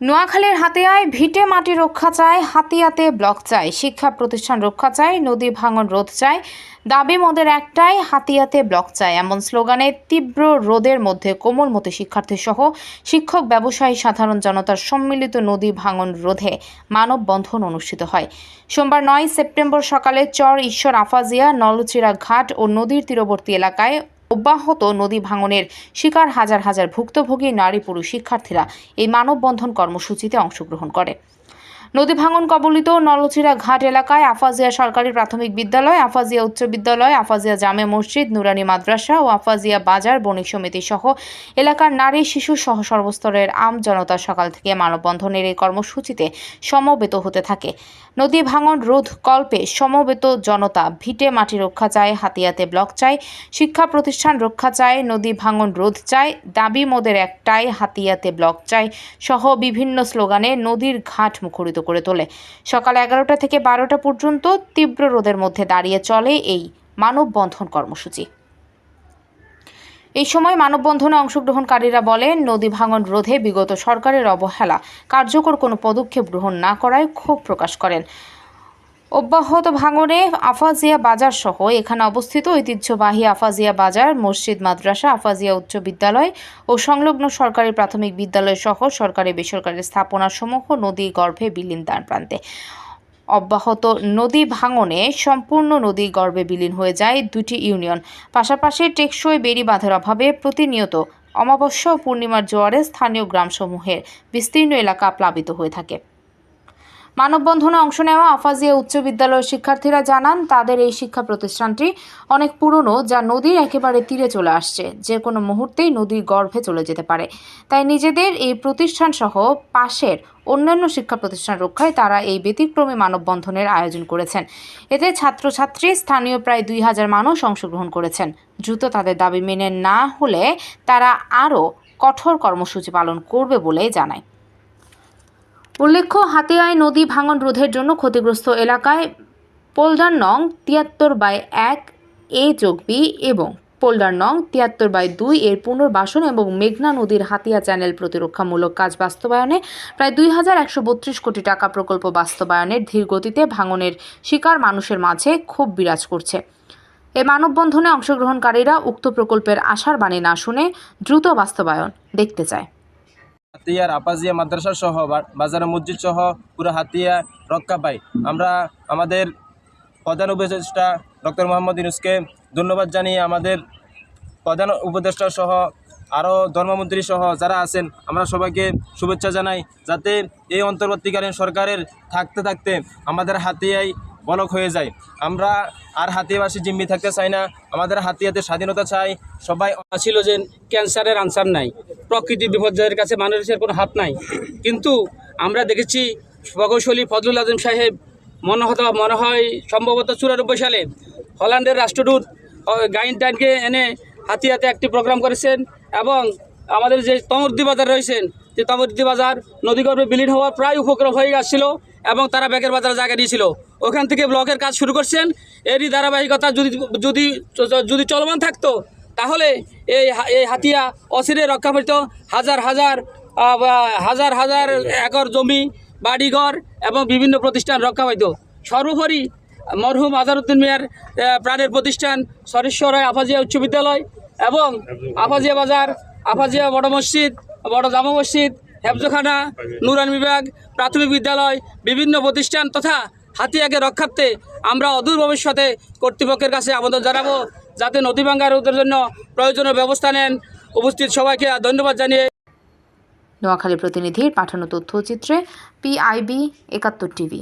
নোয়াখালীর হাতিয়ায় ভিটে মাটি রক্ষা চায়, হাতিয়াতে ব্লক চায়, শিক্ষা প্রতিষ্ঠান রক্ষা চায়, নদী ভাঙন রোধ চায়। দাবি, মোদের একটাই, হাতিয়াতে ব্লক চায়। এমন স্লোগানে তীব্র রোদের মধ্যে কোমলমতি শিক্ষার্থী সহ শিক্ষক, ব্যবসায়ী, সাধারণ জনতার সম্মিলিত নদী ভাঙন রোধে মানববন্ধন অনুষ্ঠিত হয়। সোমবার নয় সেপ্টেম্বর সকালে চর ঈশ্বর আফাজিয়া নলচিরা ঘাট ও নদীর তীরবর্তী এলাকায় অব্যাহত নদী ভাঙনের শিকার হাজার হাজার ভুক্তভোগী নারী পুরুষ শিক্ষার্থীরা এই মানববন্ধন কর্মসূচিতে অংশগ্রহণ করে। নদী ভাঙন কবলিত নলচিরা ঘাট এলাকায় আফাজিয়া সরকারি প্রাথমিক বিদ্যালয়, আফাজিয়া উচ্চ বিদ্যালয়, আফাজিয়া জামে মসজিদ, নুরানি মাদ্রাসা ও আফাজিয়া বাজার বণিক সমিতি সহ এলাকার নারী, শিশু সহ সর্বস্তরের আম জনতা সকাল থেকে মানববন্ধনের এই কর্মসূচিতে সমবেত হতে থাকে। নদী ভাঙন রোধ কল্পে সমবেত জনতা ভিটে মাটি রক্ষা চায়, হাতিয়াতে ব্লক চায়, শিক্ষা প্রতিষ্ঠান রক্ষা চায়, নদী ভাঙন রোধ চায়, দাবি মোদের একটাই, হাতিয়াতে ব্লক চায় সহ বিভিন্ন স্লোগানে নদীর ঘাট মুখরিত করে তোলে। সকাল এগারোটা থেকে বারোটা পর্যন্ত তীব্র রোদের মধ্যে দাঁড়িয়ে চলে এই মানববন্ধন কর্মসূচি। এই সময় মানববন্ধনে অংশগ্রহণকারীরা বলেন, নদী ভাঙন রোধে বিগত সরকারের অবহেলা কার্যকর কোনো পদক্ষেপ গ্রহণ না করায় ক্ষোভ প্রকাশ করেন। অব্যাহত ভাঙনে আফাজিয়া বাজার সহ এখানে অবস্থিত ঐতিহ্যবাহী আফাজিয়া বাজার, মসজিদ, মাদ্রাসা, আফাজিয়া উচ্চ বিদ্যালয় ও সংলগ্ন সরকারি প্রাথমিক বিদ্যালয় সহ সরকারি বেসরকারি স্থাপনাসমূহ নদী গর্ভে বিলীন দ্বার প্রান্তে। অব্যাহত নদী ভাঙনে সম্পূর্ণ নদী গর্ভে বিলীন হয়ে যায় দুটি ইউনিয়ন। পাশাপাশি টেকসই বেড়ি বাঁধের অভাবে প্রতিনিয়ত অমাবস্যা ও পূর্ণিমার জোয়ারে স্থানীয় গ্রামসমূহের বিস্তীর্ণ এলাকা প্লাবিত হয়ে থাকে। মানববন্ধনে অংশ নেওয়া আফাজিয়া উচ্চ বিদ্যালয়ের শিক্ষার্থীরা জানান, তাদের এই শিক্ষা প্রতিষ্ঠানটি অনেক পুরনো যা নদীর একেবারে তীরে চলে আসছে। যে কোনো মুহূর্তেই নদীর গর্ভে চলে যেতে পারে। তাই নিজেদের এই প্রতিষ্ঠান সহ পাশের অন্যান্য শিক্ষা প্রতিষ্ঠান রক্ষায় তারা এই ব্যতিক্রমী মানববন্ধনের আয়োজন করেছেন। এতে ছাত্রছাত্রী, স্থানীয় প্রায় দুই হাজার মানুষ অংশগ্রহণ করেছেন। দ্রুত তাদের দাবি মেনে না হলে তারা আরও কঠোর কর্মসূচি পালন করবে বলে জানায়। উল্লেখ্য, হাতিয়ায় নদী ভাঙন রোধের জন্য ক্ষতিগ্রস্ত এলাকায় পোল্ডার নং তিয়াত্তর বাই এক, এ যোগ বি এবং পোল্ডার নং তিয়াত্তর বাই দুই এর পুনর্বাসন এবং মেঘনা নদীর হাতিয়া চ্যানেল প্রতিরক্ষামূলক কাজ বাস্তবায়নে প্রায় দুই হাজার একশো বত্রিশ কোটি টাকা প্রকল্প বাস্তবায়নের ধীর গতিতে ভাঙনের শিকার মানুষের মাঝে ক্ষোভ বিরাজ করছে। এ মানববন্ধনে অংশগ্রহণকারীরা উক্ত প্রকল্পের আশার বাণী না শুনে দ্রুত বাস্তবায়ন দেখতে চায়। হাতিয়ার আপাজিয়া মাদ্রাসা সহ বাজারে মসজিদ সহ পুরো হাতিয়া রক্ষা পাই আমরা আমাদের প্রধান উপদেষ্টা ডক্টর মোহাম্মদ ইউনুসকে ধন্যবাদ জানিয়ে আমাদের প্রধান উপদেষ্টা সহ আরও ধর্মমন্ত্রী সহ যারা আছেন, আমরা সবাইকে শুভেচ্ছা জানাই, যাতে এই অন্তর্বর্তীকালীন সরকারের থাকতে থাকতে আমাদের হাতিয়াই বলক হয়ে যায়। আমরা আর হাতিয়াবাসী জিম্মি থাকতে চাই না, আমাদের হাতিয়াতে স্বাধীনতা চাই। সবাই ছিল যে ক্যান্সারের আনসার নাই। প্রকৃতি বিপর্যয়ের কাছে মানুষের কোনো হাত নাই। কিন্তু আমরা দেখেছি প্রকৌশলী ফজলুল আজম সাহেব মনে হতো মনে হয় সম্ভবত চুরানব্বই সালে হল্যান্ডের রাষ্ট্রদূত গাইনটাইনকে এনে হাতিয়াতে একটি প্রোগ্রাম করেছেন এবং আমাদের যে তমরদি বাজার রয়েছেন, যে তমরদি বাজার নদীগর্ভে বিলীন হওয়া প্রায় উপক্রম হয়ে আসছিল এবং তারা ব্যাগের বাজার জায়গা দিয়েছিল। ওখান থেকে ব্লকের কাজ শুরু করছেন। এরই ধারাবাহিকতা যদি যদি যদি চলমান থাকতো তাহলে এই এই হাতিয়া অচিরে রক্ষা পেত হাজার হাজার হাজার হাজার একর জমি, বাড়িঘর এবং বিভিন্ন প্রতিষ্ঠান রক্ষা পাইত সর্বোপরি মরহুম আজারউদ্দিন মিয়ার প্রাণের প্রতিষ্ঠান সরেশ্বর আফাজিয়া উচ্চ বিদ্যালয় এবং আফাজিয়া বাজার, আফাজিয়া বড় মসজিদ, বড় জামা মসজিদ, হেফজখানা, নুরান বিভাগ, প্রাথমিক বিদ্যালয়, বিভিন্ন প্রতিষ্ঠান তথা হাতিয়াকে রক্ষার্থে আমরা অদূর ভবিষ্যতে কর্তৃপক্ষের কাছে আবেদন জানাব। যাতে নদী ভাঙ্গা রোধের জন্য প্রয়োজনীয় ব্যবস্থা নেন। উপস্থিত সবাইকে ধন্যবাদ জানিয়ে নোয়াখালী প্রতিনিধির পাঠানো তথ্যচিত্রে পিআইবি একাত্তর টিভি।